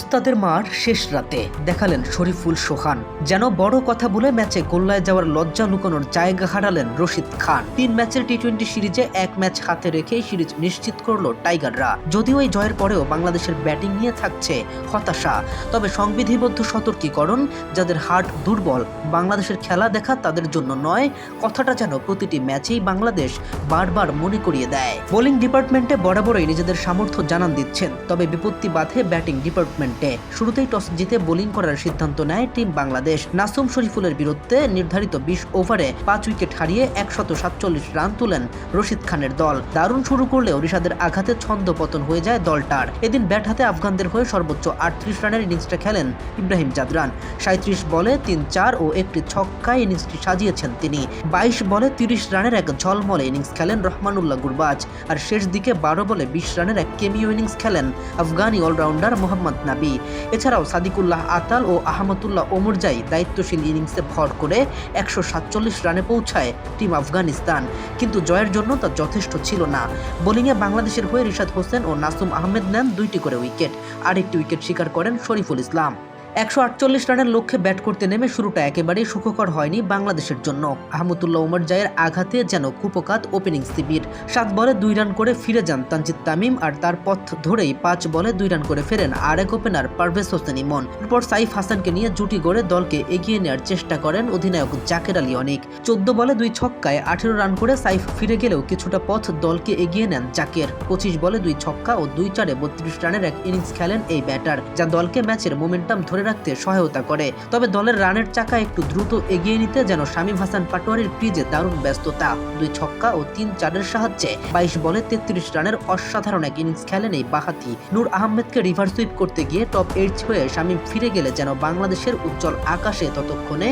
ওস্তাদের মার শেষ রাতে দেখালেন শরীফুল সোহান। যেন বড় কথা বলে ম্যাচে গোল্লায় যাওয়ার লজ্জা লুকানোর জায়গা হারালেন রশিদ খান। তিন ম্যাচের টি টোয়েন্টি সিরিজে এক ম্যাচ হাতে রেখে সিরিজ নিশ্চিত করল টাইগাররা। যদিও এই জয়ের পরেও বাংলাদেশের ব্যাটিং নিয়ে থাকছে হতাশা। তবে সংবিধিবদ্ধ সতর্কীকরণ, যাদের হার্ট দুর্বল, বাংলাদেশের খেলা দেখা তাদের জন্য নয়, কথাটা যেন প্রতিটি ম্যাচেই বাংলাদেশ বারবার মনে করিয়ে দেয়। বোলিং ডিপার্টমেন্টে বরাবরই নিজেদের সামর্থ্য জানান দিচ্ছেন, তবে বিপত্তি বাধে ব্যাটিং ডিপার্টমেন্টে। শুরুতেই টস জিতে বোলিং করার সিদ্ধান্ত নেয় টিম বাংলাদেশ। নাসুম শরীফুলের বিরুদ্ধে নির্ধারিত বিশ ওভারে পাঁচ উইকেট হারিয়ে একশত সাতচল্লিশ রান তুলেন রশিদ খানের দল। দারুণ শুরু করলেও রিশাদের আঘাতে ছন্দ পতন হয়ে যায় দলটার। এদিন ব্যাট হাতে আফগানদের হয়ে সর্বোচ্চ আটত্রিশ রানের ইনিংসটা খেলেন ইব্রাহিম জাদরান। সাঁত্রিশ বলে তিন চার ও একটি ছক্কায় ইনিংসটি সাজিয়েছেন তিনি। বাইশ বলে তিরিশ রানের এক ঝলমলে ইনিংস খেলেন রহমানুল্লাহ গুরবাজ। আর শেষ দিকে বারো বলে বিশ রানের এক কেমিও ইনিংস খেলেন আফগানি অলরাউন্ডার মোহাম্মদ নাবি এছাড়াও সাদিকুল্লাহ আতাল ও আহমদুল্লাহ ওমরজাই দায়িত্বশীল ইনিংসে ভর করে একশো সাতচল্লিশ রানে পৌঁছায় টিম আফগানিস্তান। কিন্তু জয়ের জন্য তা যথেষ্ট ছিল না। বোলিংয়ে বাংলাদেশের হয়ে রিশাদ হোসেন ও নাসুম আহমেদ নেন দুইটি করে উইকেট। আরেকটি উইকেট শিকার করেন শরীফুল ইসলাম। একশো আটচল্লিশ রানের লক্ষ্যে ব্যাট করতে নেমে শুরুটা একেবারেই সুখকর হয়নি বাংলাদেশের জন্য। আহমদুল্লাহ ওমর জায়ের আঘাতে যেন কুপকাত ওপেনিং শিবির সাত বলে দুই রান করে ফিরে যান তানজিদ তামিম আর তার পথ ধরেই পাঁচ বলে দুই রান করে ফেরেন আরেক ওপেনার পারভেজ হোসেন ইমন। এরপর সাইফ হাসানকে নিয়ে জুটি গড়ে দলকে এগিয়ে নেওয়ার চেষ্টা করেন অধিনায়ক জাকের আলী অনেক। চোদ্দ বলে দুই ছক্কায় আঠেরো রান করে সাইফ ফিরে গেলেও কিছুটা পথ দলকে এগিয়ে নেন জাকের। পঁচিশ বলে দুই ছক্কা ও দুই চারে বত্রিশ রানের এক ইনিংস খেলেন এই ব্যাটার, যা দলকে ম্যাচের মোমেন্টাম ধরে রাখতে সহায়তা করে। তবে দলের রানের চাকা একটু দ্রুত এগিয়ে নিতে যেন শামীম হাসান পাটোয়ারির ক্রিজে দারুণ ব্যস্ততা। দুই ছক্কা ও তিন চারের সাহায্যে বাইশ বলে তেত্রিশ রানের অসাধারণ এক ইনিংস খেলেন এই বাহাতি। নূর আহমেদকে রিভার সুইপ করতে গিয়ে টপ এইট হয়ে শামীম ফিরে গেলে যেন বাংলাদেশের উজ্জ্বল আকাশে ততক্ষণে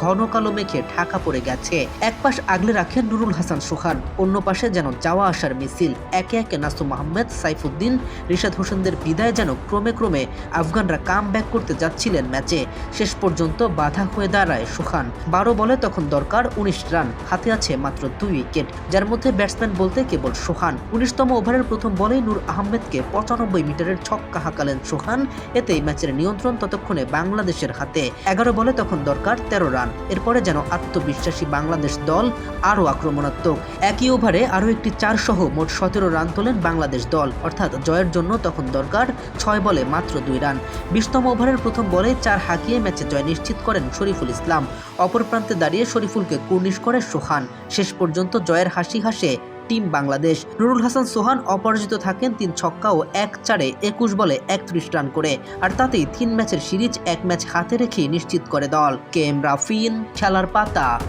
ঘন কালো মেঘে ঢাকা পড়ে গেছে। এক পাশ আগলে রাখেন নুরুল হাসান সুখান অন্য পাশে যেন যাওয়া আসার মিছিল। একে একে নাসুম আহমেদ, সাইফুদ্দিন, রিশাদ হোসেনদের বিদায় যেন ক্রমে ক্রমে আফগানরা কাম ব্যাক করতে যাচ্ছিলেন ম্যাচে। শেষ পর্যন্ত বাধা হয়ে দাঁড়ায় সুখান। বারো বলে তখন দরকার উনিশ রান। হাতে আছে মাত্র দুই উইকেট। যার মধ্যে ব্যাটসম্যান বলতে কেবল সোহান উনিশতম ওভারের প্রথম বলেই নূর আহমেদকে পঁচানব্বই মিটারের ছক্কা হাঁকালেন সোহান এতেই ম্যাচের নিয়ন্ত্রণ ততক্ষণে বাংলাদেশের হাতে। এগারো বলে তখন দরকার তেরো রান। এরপরে যেন আত্মবিশ্বাসী বাংলাদেশ দল আরও আক্রমণাত্মক। একই ওভারে আরও একটি চার সহ মোট সতেরো রান তোলেন বাংলাদেশ দল। অর্থাৎ জয়ের জন্য তখন দরকার ছয় বলে মাত্র দুই রান। বিশতম ওভারের প্রথম বলে চার হাঁকিয়ে ম্যাচে জয় নিশ্চিত করেন শরীফুল ইসলাম। অপর প্রান্তে দাঁড়িয়ে শরীফুলকে কুর্নিশ করে সোহান। শেষ পর্যন্ত জয়ের হাসি হাসে টিম বাংলাদেশ। নুরুল হাসান সোহান অপরাজিত থাকেন তিন ছক্কা ও এক চারে একুশ বলে একত্রিশ রান করে। আর তাতেই তিন ম্যাচের সিরিজ এক ম্যাচ হাতে রেখে নিশ্চিত করে দল। কে এম রাফিন, খেলার পাতা।